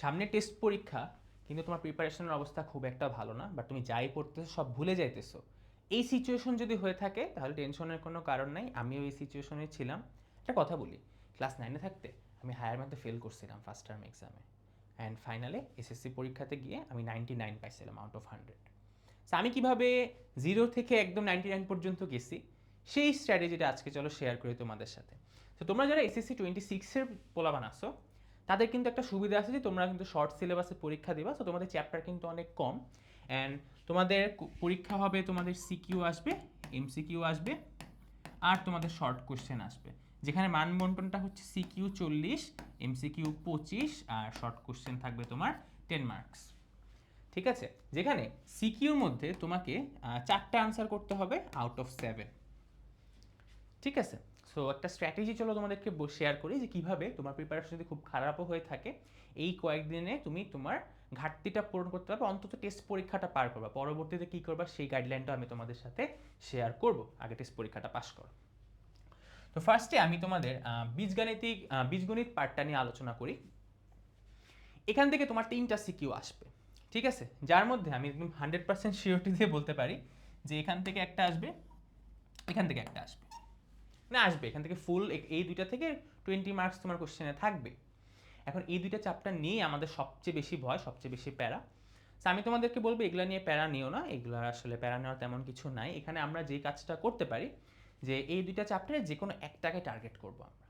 সামনে টেস্ট পরীক্ষা, কিন্তু তোমার প্রিপারেশনের অবস্থা খুব একটা ভালো না বাট তুমি যাই পড়তেছো, সব ভুলে যাইতেছো। এই সিচুয়েশন যদি হয়ে থাকে, তাহলে টেনশনের কোনো কারণ নাই, আমিও এই সিচুয়েশনে ছিলাম। একটা কথা বলি ক্লাস নাইনে থাকতে আমি হায়ার ম্যাথে ফেল করছিলাম ফার্স্ট টার্ম এক্সামে অ্যান্ড ফাইনালে এসএসসি পরীক্ষাতে গিয়ে আমি নাইনটি নাইন পাইছিলাম আউট অফ হান্ড্রেড সো আমি কীভাবে জিরো থেকে একদম নাইনটি নাইন পর্যন্ত গেছি, সেই স্ট্র্যাটেজিটা আজকে চলো শেয়ার করি তোমাদের সাথে। তো তোমরা যারা এসএসসি টোয়েন্টি সিক্সের পোলা বানাচ্ছো তাদের কিন্তু একটা সুবিধা আছে যে তোমরা কিন্তু শর্ট সিলেবাসে পরীক্ষা দিবা সো তোমাদের চ্যাপ্টার কিন্তু অনেক কম। অ্যান্ড তোমাদের পরীক্ষা হবে, তোমাদের সিকিউ আসবে এমসিকিউ আসবে, আর তোমাদের শর্ট কোশ্চেন আসবে। যেখানে মান বন্টনটা হচ্ছে সিকিউ চল্লিশ এমসিকিউ পঁচিশ, আর শর্ট কোশ্চেন থাকবে তোমার টেন মার্কস ঠিক আছে? যেখানে সিকিউর মধ্যে তোমাকে চারটা আনসার করতে হবে আউট অফ সেভেন ঠিক আছে? সো একটা স্ট্র্যাটেজি চলো তোমাদেরকে শেয়ার করি যে কীভাবে তোমার প্রিপারেশন যদি খুব খারাপও হয়ে থাকে, এই কয়েকদিনে তুমি তোমার ঘাটতিটা পূরণ করতে পারবে, অন্তত টেস্ট পরীক্ষাটা পার করবা। পরবর্তীতে কী করবা? সেই গাইডলাইনটা আমি তোমাদের সাথে শেয়ার করব। আগে টেস্ট পরীক্ষাটা পাস করো। তো ফার্স্টে আমি তোমাদের বীজগাণিতিক বীজগণিত পার্টটা নিয়ে আলোচনা করি। এখান থেকে তোমার তিনটা সিকিউ আসবে। ঠিক আছে? যার মধ্যে আমি একদম হান্ড্রেড পার্সেন্ট শিওরিটি দিয়ে বলতে পারি যে এখান থেকে একটা আসবে, এখান থেকে একটা আসবে। না আসবে। এখান থেকে ফুল এই দুইটা থেকে টোয়েন্টি মার্কস তোমার কোশ্চেনে থাকবে। এখন এই দুইটা চ্যাপ্টার নিয়েই আমাদের সবচেয়ে বেশি ভয় সবচেয়ে বেশি প্যারা। So, আমি তোমাদেরকে বলব এগুলা নিয়ে প্যারা নিও না। এগুলো আসলে প্যারা নেওয়ার তেমন কিছু নাই। এখানে আমরা যে কাজটা করতে পারি যে এই দুইটা চ্যাপ্টারে যে কোনো একটাকে টার্গেট করব আমরা।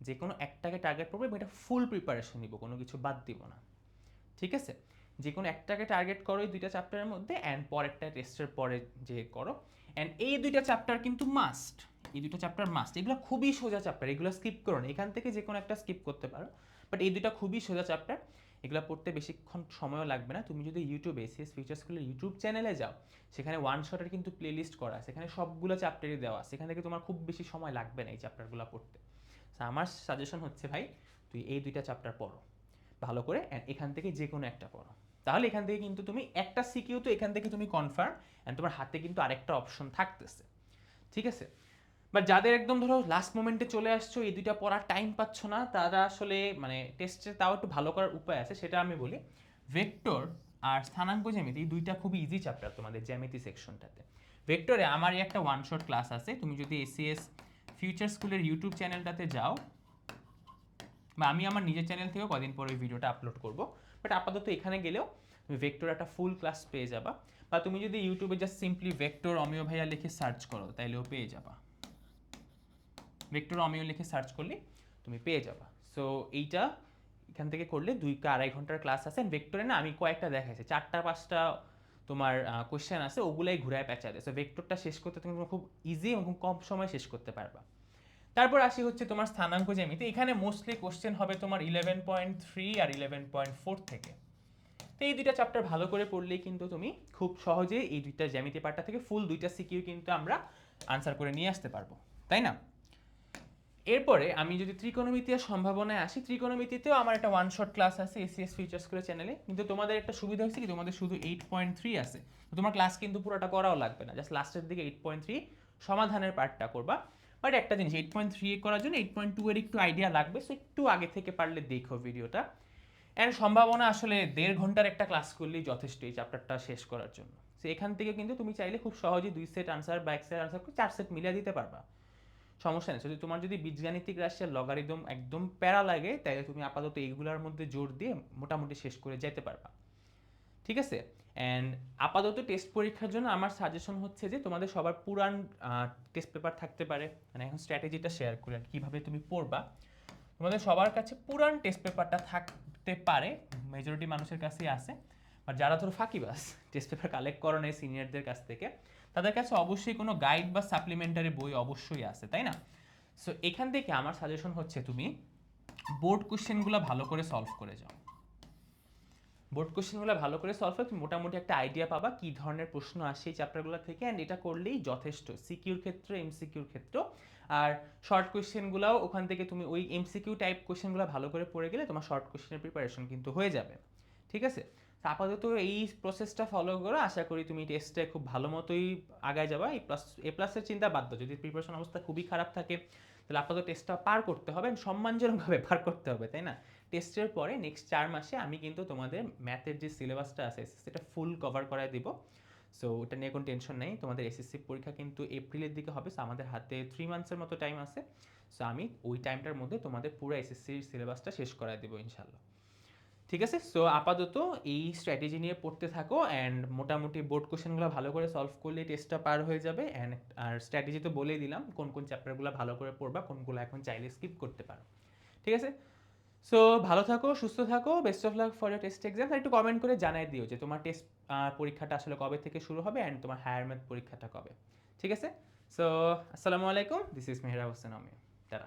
যে কোনো একটাকে টার্গেট করব এবং এটা ফুল প্রিপারেশন নিব কোনো কিছু বাদ দিব না। ঠিক আছে? যে কোনো একটাকে টার্গেট করো এই দুইটা চ্যাপ্টারের মধ্যে অ্যান্ড পরেরটা টেস্টের পরে যে করো। অ্যান্ড এই দুইটা চ্যাপ্টার কিন্তু মাস্ট এই দুটো চ্যাপ্টার মাস্ট এগুলো খুবই সোজা চ্যাপ্টার এগুলো স্কিপ করো না। এখান থেকে যে কোনো একটা স্কিপ করতে পারো। বাট এই দুইটা খুবই সোজা চ্যাপ্টার এগুলো পড়তে বেশিক্ষণ সময়ও লাগবে না। তুমি যদি ইউটিউবে এসিএস ফিচার স্কুলের ইউটিউব চ্যানেলে যাও, সেখানে ওয়ান শটের কিন্তু প্লেলিস্ট করা সেখানে সবগুলো চ্যাপ্টারই দেওয়া সেখান থেকে তোমার খুব বেশি সময় লাগবে না এই চ্যাপ্টারগুলো পড়তে। আমার সাজেশন হচ্ছে ভাই, তুই এই দুইটা চ্যাপ্টার পড়ো। ভালো করে এখান থেকে যে কোনো একটা পড়ো। তাহলে এখান থেকে কিন্তু তুমি একটা সিকিউ তো এখান থেকে তুমি কনফার্ম অ্যান্ড তোমার হাতে কিন্তু আরেকটা অপশন থাকতেছে। ঠিক আছে? বাট যাদের একদম ধরো লাস্ট মোমেন্টে চলে আসছো, এই দুইটা পড়ার টাইম পাচ্ছ না, তারা আসলে মানে টেস্টে তাও একটু ভালো করার উপায় আছে, সেটা আমি বলি ভেক্টর আর স্থানাঙ্ক জ্যামিতি দুইটা খুবই ইজি চ্যাপ্টার তোমাদের জ্যামিতি সেকশনটাতে ভেক্টরে আমারই একটা ওয়ান শট ক্লাস আছে, তুমি যদি এসিএস ফিউচার স্কুলের ইউটিউব চ্যানেলটাতে যাও, বা আমি আমার নিজের চ্যানেল থেকেও কদিন পরে ওই ভিডিওটা আপলোড করব বাট আপাতত এখানে গেলেও তুমি ভেক্টর একটা ফুল ক্লাস পেয়ে যাবা, বা তুমি যদি ইউটিউবে জাস্ট সিম্পলি ভেক্টর অমিও ভাইয়া লিখে সার্চ করো, তাইলেও পেয়ে যাবা। ভেক্টর অমিও লিখে সার্চ করলে, তুমি পেয়ে যাবা। সো এইটা এখান থেকে করলে দুই আড়াই ঘণ্টার ক্লাস আছে ভেক্টরে না আমি কয়েকটা দেখাইছি। চারটা, পাঁচটা তোমার কোয়েশ্চেন আছে, ওগুলাই ঘুরায় পেঁচা দেয় সো ভেক্টরটা শেষ করতে তুমি খুব ইজি এবং খুব কম সময় শেষ করতে পারবা। তারপর আসি হচ্ছে তোমার স্থানাঙ্ক জ্যামিতি। এখানে মোস্টলি কোশ্চেন হবে তোমার ইলেভেন পয়েন্ট থ্রি আর ইলেভেন পয়েন্ট ফোর থেকে। তো এই দুইটা চ্যাপ্টার ভালো করে পড়লেই কিন্তু তুমি খুব সহজে এই দুইটা জ্যামিতি পার্টটা থেকে ফুল দুইটা সিকিউ কিন্তু আমরা আনসার করে নিয়ে আসতে পারব। তাই না? এরপরে আমি যদি ত্রিকোণমিতি আর সম্ভাবনায় আসি, ত্রিকোণমিতিতেও আমার একটা ওয়ান শট ক্লাস আছে এসিএস ফিচার্স করে চ্যানেলে কিন্তু তোমাদের একটা সুবিধা হচ্ছে কি? তোমাদের শুধু এইট পয়েন্ট থ্রি আছে। তোমার ক্লাস কিন্তু পুরোটা করাও লাগবে না। জাস্ট লাস্টের দিকে এইট পয়েন্ট থ্রি সমাধানের পার্টটা করবা। বাট একটা জিনিস এইট পয়েন্ট থ্রি করার জন্য এইট পয়েন্ট টু এর একটু আইডিয়া লাগবে। সো একটু আগে থেকে পারলে দেখো ভিডিওটা অ্যান্ড সম্ভাবনা আসলে দেড় ঘণ্টার একটা ক্লাস করলেই যথেষ্ট এই চ্যাপ্টারটা শেষ করার জন্য। সো এখান থেকে কিন্তু তুমি চাইলে খুব সহজেই দুই সেট আনসার বা এক সেট আনসার চার সেট মিলিয়ে দিতে পারবা। সমস্যা নেই। তোমার যদি বীজগাণিতিক রাশিয়ার লগারিদম একদম প্যারা লাগে তাহলে তুমি আপাতত এইগুলোর মধ্যে জোর দিয়ে মোটামুটি শেষ করে যেতে পারবা। ঠিক আছে? অ্যান্ড আপাতত টেস্ট পরীক্ষার জন্য আমার সাজেশন হচ্ছে যে, তোমাদের সবার পুরান টেস্ট পেপার থাকতে পারে। মানে এখন স্ট্র্যাটেজিটা শেয়ার করে আর কীভাবে তুমি পড়বা। তোমাদের সবার কাছে পুরান টেস্ট পেপারটা থাকতে পারে মেজরিটি মানুষের কাছেই আছে। আর যারা ধরো ফাঁকিবাস টেস্ট পেপার কালেক্ট করো নেই সিনিয়রদের কাছ থেকে তাদের কাছে অবশ্যই কোনো গাইড বা সাপ্লিমেন্টারি বই অবশ্যই আছে, তাই না? সো এখান থেকে আমার সাজেশন হচ্ছে তুমি বোর্ড কোশ্চেনগুলো ভালো করে সলভ করে যাও। বোর্ড কোশ্চেনগুলো ভালো করে সলভ করে তুমি মোটামুটি একটা আইডিয়া পাবা কি ধরনের প্রশ্ন আসে এই চ্যাপ্টারগুলো থেকে অ্যান্ড এটা করলেই যথেষ্ট সিকিউর ক্ষেত্রে এমসিকিউর ক্ষেত্র। আর শর্ট কোশ্চেনগুলোও ওখান থেকে তুমি ওই এমসিকিউ টাইপ কোশ্চেনগুলো ভালো করে পড়ে গেলে তোমার শর্ট কোশ্চেনের প্রিপারেশন কিন্তু হয়ে যাবে। ঠিক আছে? আপাতত এই প্রসেসটা ফলো করো। আশা করি তুমি টেস্টে খুব ভালো মতোই আগায় যাবা। এই প্লাস এ প্লাসের চিন্তা বাদ দাও। যদি প্রিপারেশন অবস্থা খুবই খারাপ থাকে, তাহলে আপাতত টেস্টটা পার করতে হবে সম্মানজনকভাবে পার করতে হবে, তাই না? টেস্টের পরে নেক্সট চার মাসে আমি কিন্তু তোমাদের ম্যাথের যে সিলেবাসটা আছে সেটা ফুল কভার করায় দিব। সো ওটা নিয়ে কোনো টেনশন নেই। তোমাদের এসএসসি পরীক্ষা কিন্তু এপ্রিলের দিকে হবে। সো আমাদের হাতে থ্রি মান্থসের মতো টাইম আছে। সো আমি ওই টাইমটার মধ্যে তোমাদের পুরো এসএসসির সিলেবাসটা শেষ করায় দেবো ইনশাল্লাহ ঠিক আছে? সো আপাতত এই স্ট্র্যাটেজি নিয়ে পড়তে থাকো অ্যান্ড মোটামুটি বোর্ড কোশ্চেনগুলো ভালো করে সলভ করলে টেস্টটা পার হয়ে যাবে অ্যান্ড আর স্ট্র্যাটেজি তো বলেই দিলাম কোন কোন চ্যাপ্টারগুলো ভালো করে পড়বা, কোনগুলো এখন চাইলে স্কিপ করতে পারো। ঠিক আছে? সো ভালো থাকো, সুস্থ থাকো best of luck for year test exam আর একটু কমেন্ট করে জানাই দিও যে তোমার টেস্ট পরীক্ষাটা আসলে কবে থেকে শুরু হবে অ্যান্ড তোমার হায়ার ম্যাথ পরীক্ষাটা কবে। ঠিক আছে? সো আসসালামু আলাইকুম দিস ইজ মেহরা হোসেন আমি তারা